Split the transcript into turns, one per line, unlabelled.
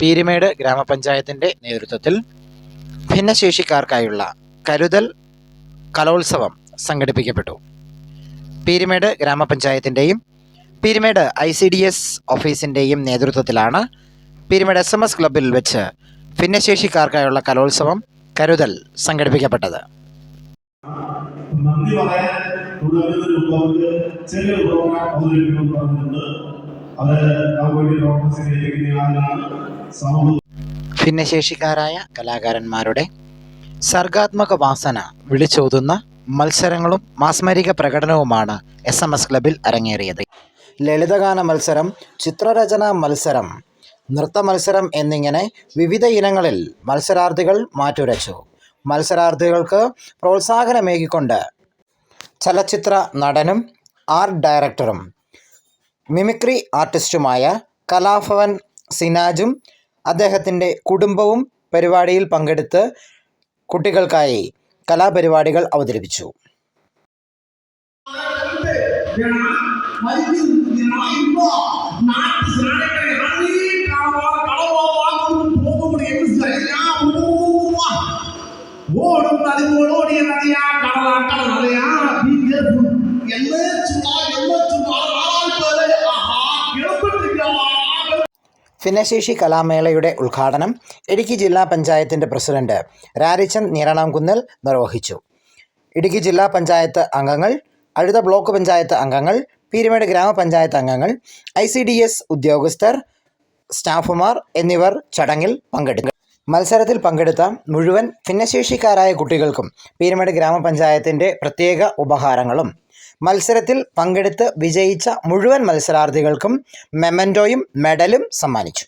പീരിമേട് ഗ്രാമപഞ്ചായത്തിന്റെ നേതൃത്വത്തിൽ ഭിന്നശേഷിക്കാർക്കായുള്ള കരുതൽ കലോത്സവം സംഘടിപ്പിക്കപ്പെട്ടു. Peermade ഗ്രാമപഞ്ചായത്തിന്റെയും Peermade I C D S ഓഫീസിന്റെയും നേതൃത്വത്തിലാണ് പീരിമേട് എസ് എം എസ് ക്ലബ്ബിൽ വെച്ച് ഭിന്നശേഷിക്കാർക്കായുള്ള കലോത്സവം കരുതൽ സംഘടിപ്പിക്കപ്പെട്ടത്.
നന്ദി പറയാൻ പറഞ്ഞിട്ടുണ്ട്.
ഭിന്നശേഷിക്കാരായ കലാകാരന്മാരുടെ സർഗാത്മക വാസന വിളിച്ചോതുന്ന മത്സരങ്ങളും മാസ്മരിക പ്രകടനവുമാണ് എസ് എം എസ് ക്ലബിൽ അരങ്ങേറിയത്. ലളിതഗാന മത്സരം ചിത്രരചന മത്സരം നൃത്ത മത്സരം എന്നിങ്ങനെ വിവിധ ഇനങ്ങളിൽ മത്സരാർത്ഥികൾ മാറ്റുരച്ചു. മത്സരാർത്ഥികൾക്ക് പ്രോത്സാഹനമേകിക്കൊണ്ട് ചലച്ചിത്ര നടനും ആർട്ട് ഡയറക്ടറും മിമിക്രി ആർട്ടിസ്റ്റുമായ കലാഭവൻ സിനാജും അദ്ദേഹത്തിന്റെ കുടുംബവും പരിപാടിയിൽ പങ്കെടുത്ത് കുട്ടികൾക്കായി കലാപരിപാടികൾ അവതരിപ്പിച്ചു.
ഓടും
ഭിന്നശേഷി കലാമേളയുടെ ഉദ്ഘാടനം ഇടുക്കി ജില്ലാ പഞ്ചായത്തിന്റെ പ്രസിഡന്റ് രാരിച്ചന്ദ് നീരണാംകുന്നൽ നിർവഹിച്ചു. ഇടുക്കി ജില്ലാ പഞ്ചായത്ത് അംഗങ്ങൾ അഴുത ബ്ലോക്ക് പഞ്ചായത്ത് അംഗങ്ങൾ പീരുമേട് ഗ്രാമപഞ്ചായത്ത് അംഗങ്ങൾ ഐ ഉദ്യോഗസ്ഥർ സ്റ്റാഫുമാർ എന്നിവർ ചടങ്ങിൽ പങ്കെടുത്തു മത്സരത്തിൽ പങ്കെടുത്ത മുഴുവൻ ഭിന്നശേഷിക്കാരായ കുട്ടികൾക്കും പീരുമേട് ഗ്രാമപഞ്ചായത്തിന്റെ പ്രത്യേക ഉപഹാരങ്ങളും. മത്സരത്തിൽ പങ്കെടുത്ത് വിജയിച്ച മുഴുവൻ മത്സരാർത്ഥികൾക്കും മെമന്റോയും മെഡലും സമ്മാനിച്ചു.